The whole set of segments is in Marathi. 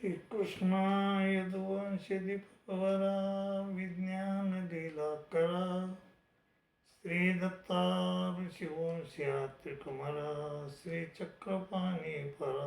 श्रीकृष्ण यदुवंशदीपवरा विज्ञान लीला करा श्री दत्तार शिवंश्या त्रिकमरा परा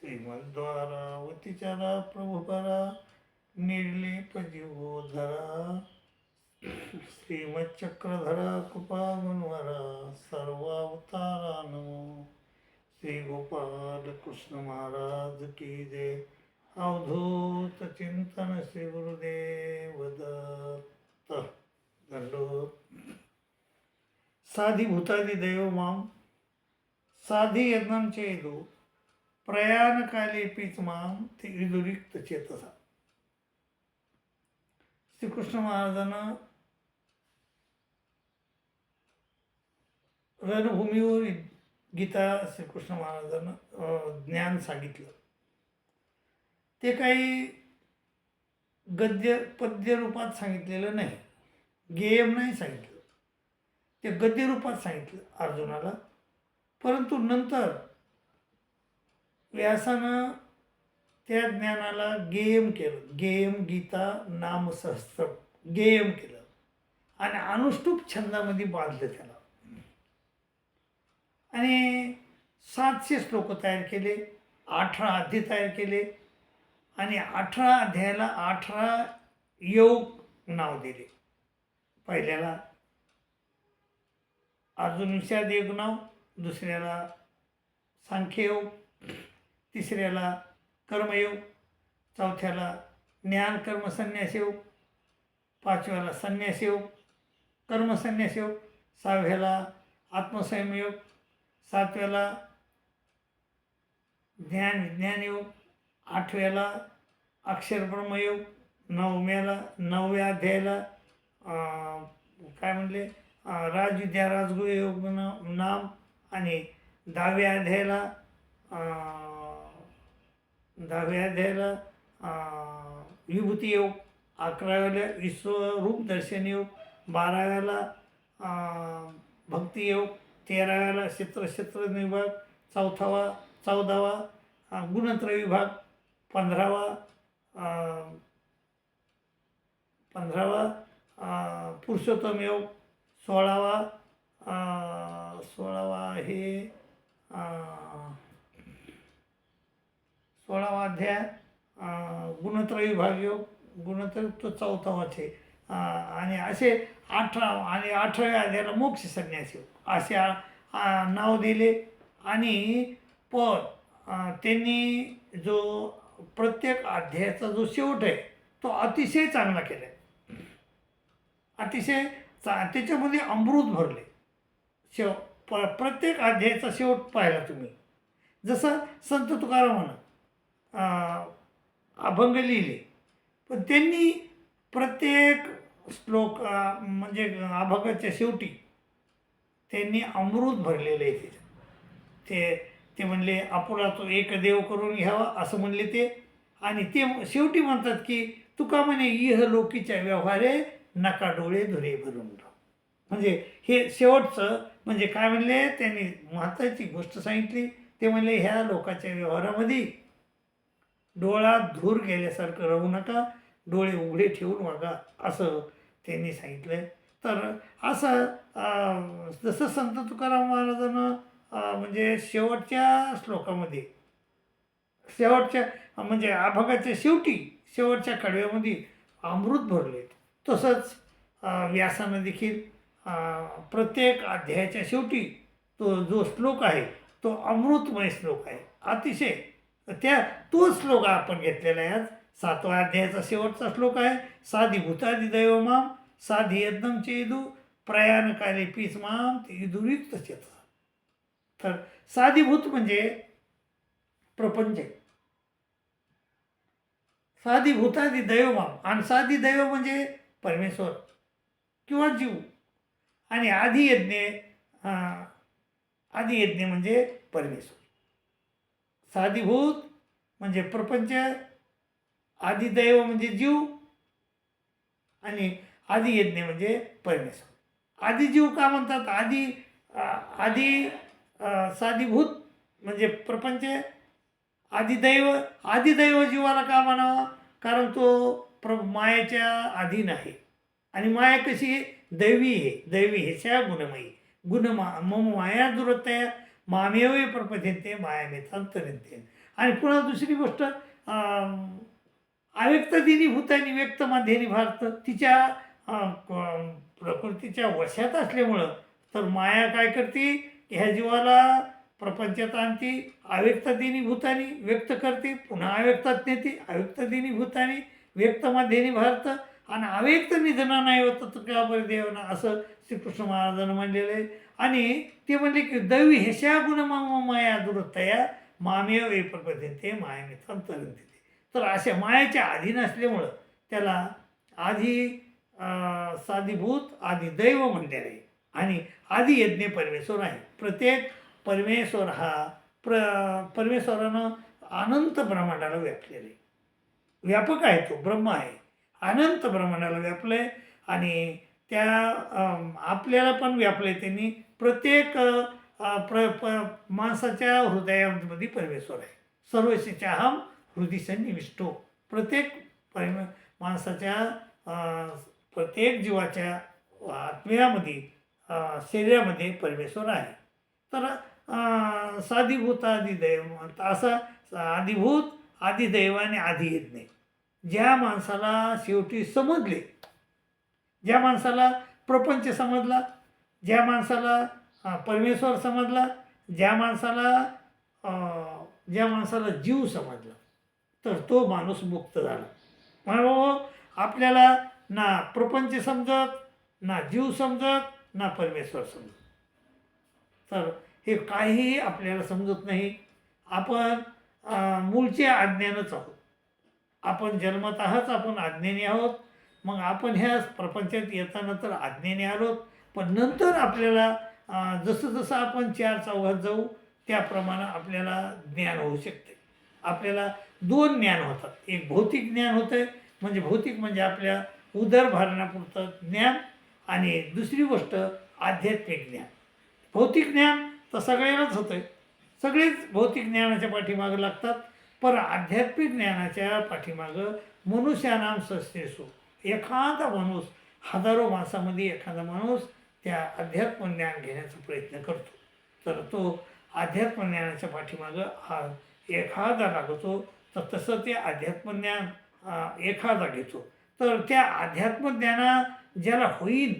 श्रीमद्वारा वतीचरा प्रभुपरा निर्लेपजीवोधरा श्रीमच्चक्रधरा कृपा गुणवरा सर्वावतारा नमो श्री गोपाल कृष्ण महाराज की जय। अवधूत चिंतन श्री गुरुदेव दत्त दंडोत साधी भूतादी दैव माम साधी यज्ञम चेदू। प्रयाणकाले पीच माम ते विदुरिक्त चेतसा। श्रीकृष्ण महाराजांना रणभूमीवर गीता श्रीकृष्ण महाराजांना ज्ञान सांगितलं. ते काही गद्य पद्य रूपात सांगितलेलं नाही. गेयम नाही सांगितलं. ते गद्य रूपात सांगितलं अर्जुनाला. परंतु नंतर व्यासानं त्या ज्ञानाला गेयम केलं. गेयम गीता नामसहस्त्र गेयम केलं. आणि अनुष्टुप छंदामध्ये बांधलं त्याला. आणि सातशे श्लोक तयार केले अठरा अध्याय तयार केले आणि अठरा अध्यायाला अठरा योग नाव दिले. पहिल्याला अर्जुन विषाद योग नाव दुसऱ्याला सांख्ययोग तिसऱ्याला कर्मयोग चौथ्याला ज्ञान कर्मसंन्यास योग पाचव्याला संन्यास योग कर्मसन्यास योग सहाव्याला आत्मसंयमयोग सातव्याला ज्ञान विज्ञान योग आठव्याला अक्षरब्रह्मयोग नवम्याला नवव्या अध्यायाला काय म्हणले? राजविद्या राजगुरु योग नाम आणि दहाव्या अध्यायाला दहाव्या अध्यायाला विभूती योग अकराव्याला विश्वरूप दर्शन योग बाराव्याला भक्तियोग भक्ती योग तेराव्याला क्षेत्र क्षेत्र विभाग चौथावा चौदावा गुणत्र विभाग पंधरावा पंधरावा पुरुषोत्तम योग सोळावा सोळावा आहे सोळावा अध्याय गुणत्र विभाग योग गुणत्र तो चौथावाच आहे. आणि असे अठरा आणि अठराव्या अध्यायाला मोक्ष संन्यासी असे नाव दिले. आणि पण त्यांनी जो प्रत्येक अध्यायाचा जो शेवट आहे तो अतिशय चांगला केला आहे अतिशय चा त्याच्यामध्ये अमृत भरले. शेव प प्रत्येक अध्यायाचा शेवट पाहिला तुम्ही. जसं संत तुकारामानं अभंग लिहिले. पण त्यांनी प्रत्येक श्लोक म्हणजे अभगाच्या शेवटी त्यांनी अमृत भरलेलं आहे त्याच्यात ते ते म्हणले आपुला तो एक देव करून घ्यावा असं म्हणले ते. आणि ते शेवटी म्हणतात की तुका म्हणे इह लोकीच्या व्यवहारे नका डोळे धुरे भरून म्हणजे हे शेवटचं म्हणजे काय म्हणले त्यांनी महत्त्वाची गोष्ट सांगितली. ते म्हणले ह्या लोकाच्या व्यवहारामध्ये डोळा धूर गेल्यासारखं राहू नका डोळे उघडे ठेवून वागा असं त्यांनी सांगितलं तर असं जसं संत तुकाराम महाराजानं म्हणजे शेवटच्या श्लोकामध्ये शेवटच्या म्हणजे अभंगाच्या शेवटी शेवटच्या कडव्यामध्ये अमृत भरले. तसंच व्यासानं देखील प्रत्येक अध्यायाच्या शेवटी तो जो श्लोक आहे तो अमृतमय श्लोक आहे. अतिशय त्या तो श्लोक आपण घेतलेला आहे आज. सातवा अध्यायाचा शेवटचा श्लोक आहे साधी भूतादी दैव माम साधी यज्ञम चेदू प्रयाण काले ते इदुरिक्त चेत तर साधीभूत म्हणजे प्रपंच. आहे. साधी भूतादी दैव आणि साधी दैव म्हणजे परमेश्वर किंवा जीव. आणि आधी यज्ञ अं, म्हणजे परमेश्वर. साधीभूत म्हणजे प्रपंच आदिदैव म्हणजे जीव आणि आदी यज्ञ म्हणजे परमेश्वर. आदिजीव का म्हणतात? आदी अं, आदी साधीभूत म्हणजे प्रपंच आदिदैव आदिदैव जीवाला का म्हणावा? कारण तो प्र मायाच्या अधीन आहे. आणि माया कशी आहे? दैवी आहे. दैवी हे ह्याच्या गुणमयी. गुणमा मम माया दुरतया मामेवे प्रपद्यंते मायामे तंतरंते. आणि पुन्हा दुसरी गोष्ट अव्यक्त दिनी भूतानी व्यक्त माध्यनी भारत तिच्या प्रकृतीच्या वशात असल्यामुळं तर माया काय करते? ह्या जीवाला प्रपंचात आणते अव्यक्तदिनी भूतानी व्यक्त करते पुन्हा अव्यक्तात नेते अव्यक्तदिनी भूतानी व्यक्त माध्यनी भारत आणि अव्यक्त निधना नाही होतं तर का बरं देवना? असं श्रीकृष्ण महाराजांना म्हणलेलं आहे. आणि ते म्हणले की दैवी हेशा गुण माया दुरतया मामेय वे माया मायाने देते तर अशा मायाच्या अधीन असल्यामुळं त्याला आधी साधीभूत आधी दैव म्हणलेले आहे आणि आधी यज्ञ परमेश्वर आहे. प्रत्येक परमेश्वर हा प्र परमेश्वरानं अनंत ब्रह्मांडाला व्यापलेला. आहे व्यापक आहे तो ब्रह्म आहे. अनंत ब्रह्मांडाला व्यापलं आहे आणि त्या आपल्याला पण व्यापलं आहे त्यांनी. प्रत्येक प्र प माणसाच्या हृदयामध्ये परमेश्वर आहे. सर्वशिच्या हम हृदय निविष्टो प्रत्येक परमे माणसाच्या प्रत्येक जीवाच्या आत्म्यामध्ये शरीरामध्ये परमेश्वर आहे. तर साधीभूत साधिभूत आदिदैव असं आदिभूत आधी येत नाही. ज्या माणसाला शेवटी समजले ज्या माणसाला प्रपंच समजला ज्या माणसाला परमेश्वर समजला ज्या माणसाला ज्या माणसाला जीव समजला तर तो माणूस मुक्त झाला. म्हणून आपल्याला ना प्रपंच समजत ना जीव समजत ना परमेश्वर समजत. तर हे काहीही आपल्याला समजत नाही. आपण मूळचे अज्ञानच आहोत. आपण जन्मतःच आपण अज्ञानी आहोत. मग आपण ह्या प्रपंचात येताना तर अज्ञानी आलोत. पण नंतर आपल्याला जसं जसं आपण चार चौघात जाऊ त्याप्रमाणे आपल्याला ज्ञान होऊ शकते. आपल्याला दोन ज्ञान होतात. एक भौतिक ज्ञान होतं म्हणजे भौतिक म्हणजे आपल्या उदरभरणापुरतं ज्ञान आणि दुसरी गोष्ट आध्यात्मिक ज्ञान. भौतिक ज्ञान तर सगळ्यांनाच होतं सगळेच भौतिक ज्ञानाच्या पाठीमागं लागतात पण आध्यात्मिक ज्ञानाच्या पाठीमागं मनुष्यानाम सस्तेसो एखादा माणूस हजारो माणसामध्ये एखादा माणूस त्या अध्यात्म ज्ञान घेण्याचा प्रयत्न करतो. तर तो अध्यात्म ज्ञानाच्या पाठीमागं हा एखादा लागतो तर तसं ते अध्यात्मज्ञान एखादा घेतो. तर त्या अध्यात्मज्ञाना ज्याला होईल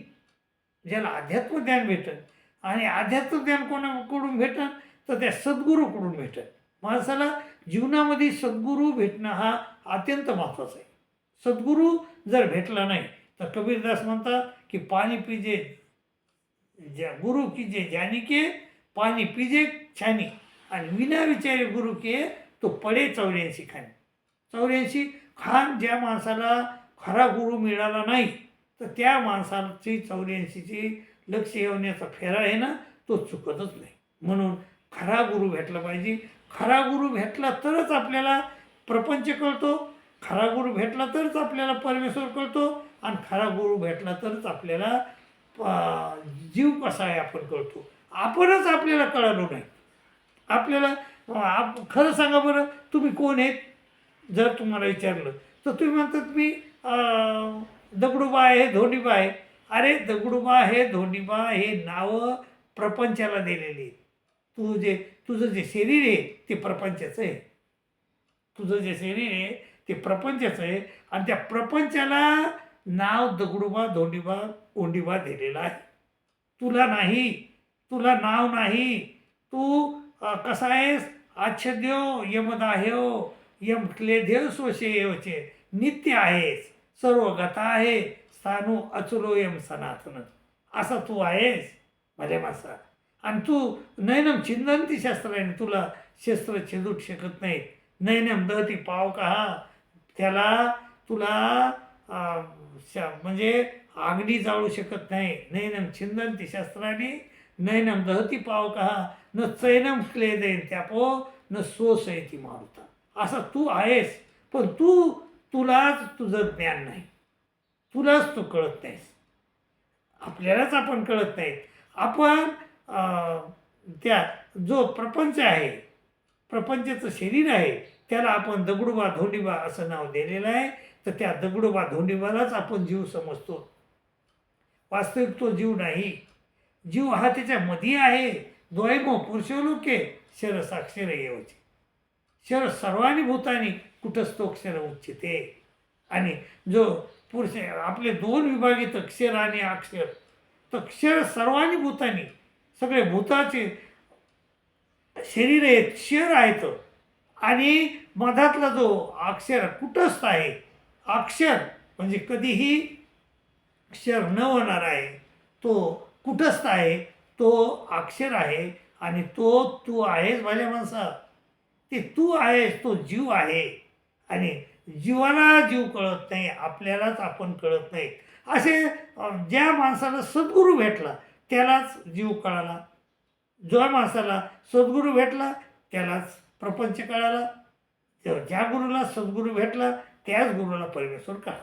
ज्याला अध्यात्मज्ञान भेटल आणि अध्यात्मज्ञान कोणाकडून भेटल तर त्या सद्गुरूकडून भेटल. माणसाला जीवनामध्ये सद्गुरू भेटणं हा अत्यंत महत्त्वाचा आहे. सद्गुरू जर भेटला नाही तर कबीरदास म्हणतात की पाणी पिजे ज्या गुरु की जे जानिके पाणी पिजे छानी. आणि विना विचारी गुरु के तो पडे चौऱ्याऐंशी खान चौऱ्याऐंशी खान ज्या माणसाला खरा गुरु मिळाला नाही तर त्या माणसाची चौऱ्याऐंशीची लक्ष येवण्याचा फेरा आहे ना तो चुकतच नाही. म्हणून खरा गुरु भेटला पाहिजे. खरा गुरु भेटला तरच आपल्याला प्रपंच कळतो. खरा गुरु भेटला तरच आपल्याला परमेश्वर कळतो. आणि खरा गुरु भेटला तरच आपल्याला जीव कसा आहे आपण कळतो. आपणच आपल्याला कळालो नाही. आपल्याला आप खरं सांगा बरं तुम्ही कोण आहेत? जर तुम्हाला विचारलं तर तुम्ही म्हणतात मी दगडूबा आहे धोंडीबा आहे. अरे दगडूबा हे धोंडीबा हे नावं प्रपंचाला दिलेली तू जे तुझं जे शरीर आहे ते प्रपंचाचं आहे. तुझं जे शरीर आहे ते प्रपंचाचं आहे. आणि त्या प्रपंचाला नाव दगडूबा धोंडीबा ओंडीबा दिलेला आहे. तुला नाही तुला नाव नाही. तू कसा आहेस? आच्छद्यो यमदाह्यो यम क्लेध्यो स्वशेयोचे नित्य आहेस. सर्व गता आहे स्थानू अचुलोयम सनातन. असा तू आहेस भले मासा. आणि तू नैनम छिंदंती शस्त्राने तुला शस्त्र छेदूट शकत नाहीत. नैनम दहती पाव कहा. त्याला तुला श- म्हणजे आगडी जाळू शकत नाही. नैनम छिंदंती शस्त्राने नैनम दहती पाव कहा. न चैनम क्लेदेन त्यापो न सोसयती मारुता. असा तू आहेस पण तू तुलाच तुझं ज्ञान नाही. तुलाच तू कळत नाहीस. आपल्यालाच आपण कळत नाहीत. आपण त्यात जो प्रपंच आहे प्रपंचाचं शरीर आहे त्याला आपण दगडूबा धोंडीबा असं नाव दिलेलं आहे. तर त्या दगडूबा धोंडीबालाच आपण जीव समजतो. वास्तविक तो जीव नाही. जीव हा त्याच्यामध्ये आहे. द्वैमो पुरुषोलोके शरसाक्षर येवचे शर सर्वांनी भूतानी कुठस्थोक्षर उच्चते आणि जो पुरुष आपले दोन विभागित अक्षर आणि अक्षर. तर क्षर सर्वांनी भूतानी. सगळे भूताचे शरीर आहेत क्षर आहेत. आणि मधातला जो अक्षर कुटस्थ आहे अक्षर म्हणजे कधीही क्षर न होणार आहे तो कुटस्थ आहे तो अक्षर आहे आणि तो तू आहेस भल्या माणसा. ते तू आहेस तो जीव आहे. आणि जीवाला जीव कळत नाही आपल्यालाच आपण कळत नाही. असे ज्या माणसाला सद्गुरू भेटला त्यालाच जीव कळाला. ज्या माणसाला सद्गुरू भेटला त्यालाच प्रपंच कळाला. ज्या गुरुला सद्गुरू भेटला त्याच गुरुला परमेश्वर कळा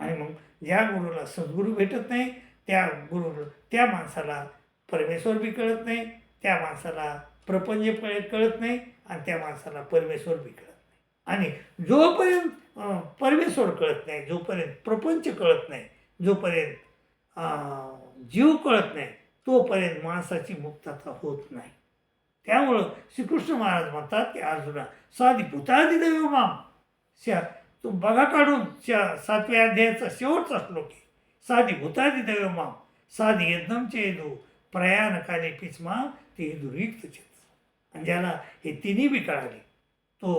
आणि मग ज्या गुरुला सद्गुरू भेटत नाही त्या गुरु त्या माणसाला परमेश्वर बी कळत नाही त्या माणसाला प्रपंच कळत नाही आणि त्या माणसाला परमेश्वर बी कळत नाही. आणि जोपर्यंत परमेश्वर कळत नाही जोपर्यंत प्रपंच कळत नाही जोपर्यंत जीव कळत नाही तोपर्यंत माणसाची मुक्तता होत नाही. त्यामुळं श्रीकृष्ण महाराज म्हणतात की अर्जुना साधी भूतादी देव माम. श्या तू बघा काढून शा सातव्या अध्यायाचा शेवटचा श्लोक आहे. साधी भूतादी देव माम साधी यज्ञमचे येदू प्रयाणकाले पिचमा ते हिंदू रिक्त चित्र आणि ज्याला हे तिन्ही बी कळाले तो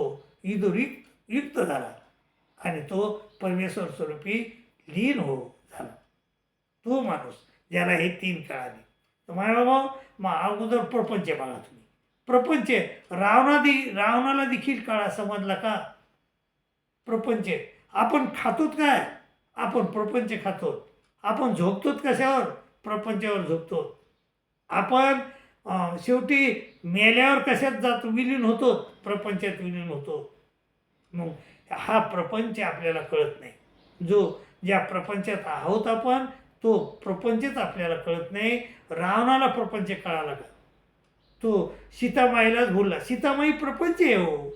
इदुरिक्त युक्त झाला आणि तो परमेश्वर स्वरूपी लीन हो झाला. तो माणूस ज्याला हे तीन कळाले. तर माय बाबा मग अगोदर प्रपंच बघा तुम्ही. प्रपंच रावणादी रावणाला देखील काळा समजला का? प्रपंच आपण खातोत काय? आपण प्रपंच खातो आपण झोपतोत कशावर? प्रपंचावर झोपतो आपण शेवटी मेल्यावर कशात जातो विलीन होतो? प्रपंचात विलीन होतो. मग हा प्रपंच आपल्याला कळत नाही. जो ज्या प्रपंचात आहोत आपण तो प्रपंचच आपल्याला कळत नाही. रावणाला प्रपंच कळाला का तो सीतामाईलाच बोलला सीतामाई प्रपंच आहे हो.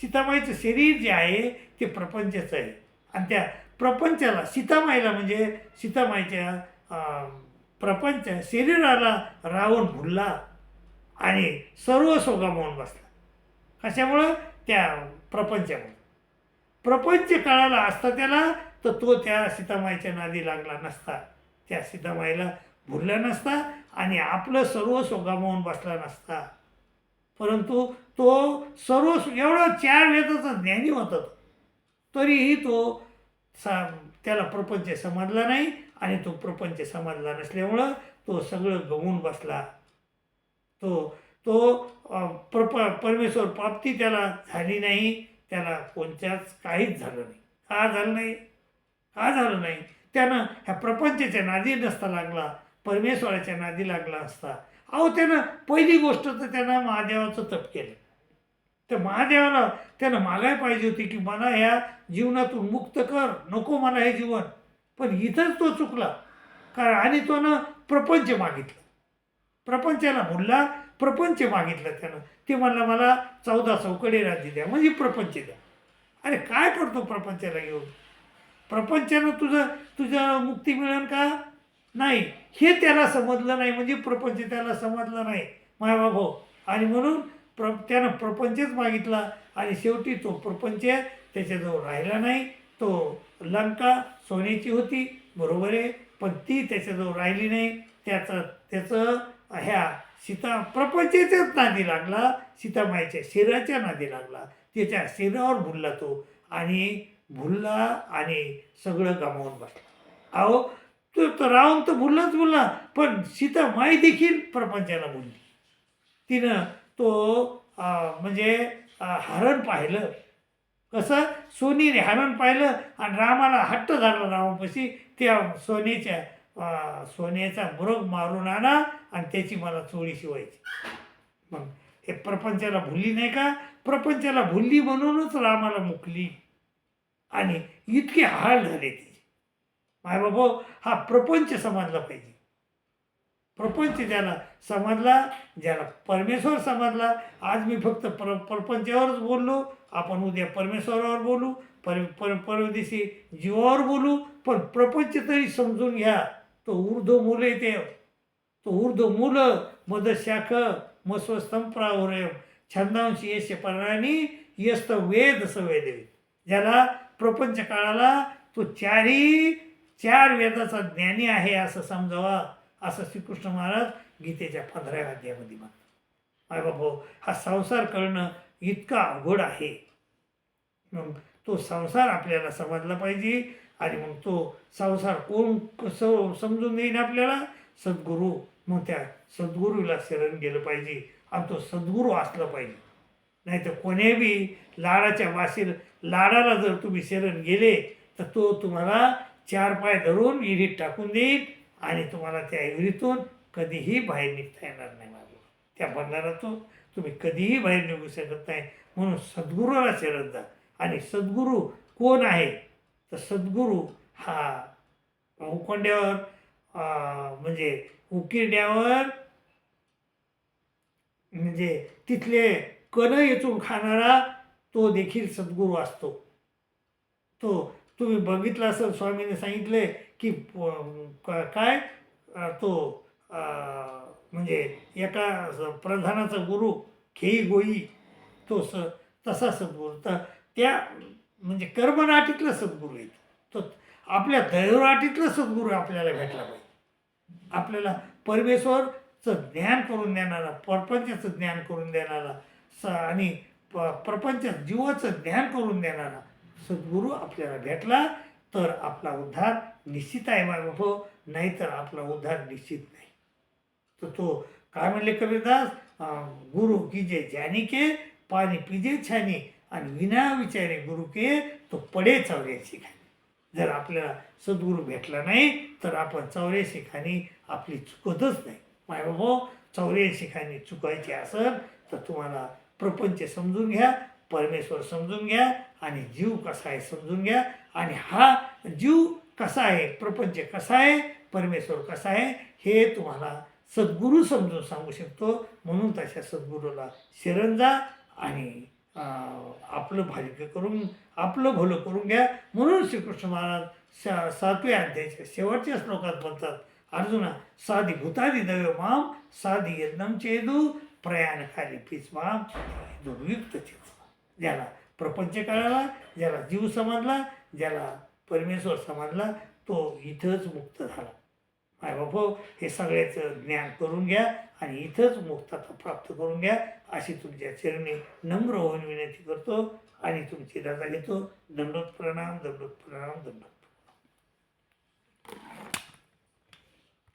सीतामाईचं शरीर जे आहे ते प्रपंचच आहे. आणि त्या प्रपंचाला सीतामाईला म्हणजे सीतामाईच्या प्रपंच शरीराला रावण भुलला आणि सर्व सोगामोहन बसला. कशामुळं? त्या प्रपंचामुळे. प्रपंच कळाला असता त्याला तर तो त्या सीतामाईच्या नादी लागला नसता. त्या सीतामाईला भुलला नसता आणि आपलं सर्व सोगामोहन बसला नसता. परंतु तो सर्व एवढा चार वेदाचा ज्ञानी होता. तो. तरीही तो सा त्याला प्रपंच समजला नाही. आणि तो प्रपंच समजला नसल्यामुळं तो सगळं गमवून बसला. तो तो प्रप परमेश्वर प्राप्ती त्याला झाली नाही त्याला कोणत्याच काहीच झालं नाही. का झालं नाही? का झालं नाही? त्यानं ह्या प्रपंचाच्या नादी नसता लागला परमेश्वराच्या नादी लागला असता. अहो त्यानं पहिली गोष्ट तर त्यानं महादेवाचं तप केलं. तर महादेवाला त्यानं मागाय पाहिजे होती की मला ह्या जीवनातून मुक्त कर नको मला हे जीवन. पण इथंच तो चुकला. कारण आणि तो ना प्रपंच मागितलं. प्रपंचाला बोलला प्रपंच मागितलं त्यानं. ते म्हणलं मला चौदा चौकडे राज्य द्या म्हणजे प्रपंच द्या. अरे काय करतो प्रपंचाला घेऊन? प्रपंचानं तुझं तुझं मुक्ती मिळेल का? नाही. हे त्याला समजलं नाही म्हणजे प्रपंच त्याला समजलं नाही मायबाबो हो. आणि म्हणून प्र त्यानं प्रपंचच मागितला. आणि शेवटी तो प्रपंच त्याच्याजवळ राहिला नाही. तो लंका सोन्याची होती बरोबर आहे पण ती त्याच्याजवळ राहिली नाही. त्याचं त्याचं ह्या सीता प्रपंचाच्याच नादी लागला सीतामाईच्या शिराच्या नादी लागला. त्याच्या शरीरावर भुलला तो आणि भुलला आणि सगळं गमावून बसला. अहो तो तर रावण तर भुललाच भुलला पण सीतामाई देखील प्रपंचाला बोलली तिनं तो म्हणजे हरण पाहिलं. कसं? सोनीने हरण पाहिलं आणि रामाला हट्ट झाला रामापाशी. त्या सोन्याच्या सोन्याचा मृग मारून आणा आणि त्याची मला चोळी शिवायची. मग हे प्रपंचाला भुलली नाही का? प्रपंचाला भुलली म्हणूनच रामाला मुकली. आणि इतके हाल झाले तिचे. मायबाबा हा प्रपंच समजला पाहिजे. प्रपंच ज्याला समजला ज्याला परमेश्वर समजला. आज मी फक्त प्र प्रपंचावरच बोललो आपण उद्या परमेश्वरावर बोलू पर पर परदेशी जीवावर बोलू पण प्रपंच तरी समजून घ्या. तो ऊर्ध्व मूल येते तो. ऊर्ध्व मूल मदशाख शाख प्रावरय छंदांशी यश पर्णानी यस्त वेद सवेदेवी ज्याला प्रपंच काळाला तो चारही चार वेदाचा ज्ञानी आहे असं समजावा. असं श्रीकृष्ण महाराज गीतेच्या पंधराव्या अध्यायामध्ये म्हणतात. माय बाबा हा संसार करणं इतका अवघड आहे. मग तो संसार आपल्याला समजला पाहिजे आणि मग तो संसार कोण कसं समजून देईन आपल्याला? सद्गुरू. मग त्या सद्गुरूला शरण गेलं पाहिजे आणि तो सद्गुरू असलं पाहिजे. नाही तर कोणीबी लाडाच्या वाशीर लाडाला जर तुम्ही शरण गेले तर तो तुम्हाला चार पाय धरून विहिरीत टाकून देईल. आणि तुम्हाला त्या विहिरीतून कधीही बाहेर निघता येणार नाही माझं त्या बंधनातून तुम्ही कधीही बाहेर निघू शकत नाही. म्हणून सद्गुरूला शरद जा आणि सद्गुरू कोण आहे? तर सद्गुरू हा उकोंड्यावर म्हणजे उकिरड्यावर म्हणजे तिथले कण येचून खाणारा तो देखील सद्गुरू असतो. तो तुम्ही बघितला असेल स्वामीने सांगितले की क- काय तो म्हणजे एका प्रधानाचा गुरु खेई गोई तो स तसा सद्गुरू. तर त्या म्हणजे कर्मनाटीतला सद्गुरू आहे तो. आपल्या दैवराटीतला सद्गुरू आपल्याला भेटला पाहिजे. आपल्याला परमेश्वरचं ज्ञान करून देणारा प्रपंचाचं ज्ञान करून देणारा स आणि प प्रपंच जीवाचं ज्ञान करून देणारा सद्गुरू आपल्याला भेटला. तर आपला उद्धार निश्चित आहे बाबा नाहीतर आपला उद्धार निश्चित नाही. तर तो काय म्हणले कबीरदास? गुरु की ज्यानी के पाणी पिजे छानी आणि विना विचारे गुरु के तो पडे चौऱ्याशी खाणी जर आपल्याला सद्गुरू भेटला नाही तर आपण चौऱ्याशी खाणी आपली चुकतच नाही. माय बाबा चौऱ्याशी खाणी चुकायची असेल तर तुम्हाला प्रपंच समजून घ्या परमेश्वर समजून घ्या आणि जीव कसा आहे समजून घ्या. आणि हा जीव कसा आहे प्रपंच कसा आहे परमेश्वर कसा आहे हे तुम्हाला सद्गुरू समजून सांगू शकतो. म्हणून तशा सद्गुरूला शरण जा आणि आपलं भाग्य करून आपलं भलं करून घ्या. म्हणून श्रीकृष्ण महाराज सा सातव्या अध्यायाच्या शेवटच्या श्लोकात म्हणतात अर्जुना साधी भूतादी दैव माम साधी यज्ञम चेदू प्रयाणकाली पीच माम दुर्युक्त ज्याला प्रपंच कळाला ज्याला जीव समजला ज्याला परमेश्वर समजला तो इथंच मुक्त झाला. माय बापो हे सगळ्याचं ज्ञान करून घ्या आणि इथंच मुक्तता प्राप्त करून घ्या अशी तुमच्या चरणी नम्र होऊन विनंती करतो आणि तुमची रजा घेतो. दंडोत प्रणाम दंडोत प्रणाम दंडोत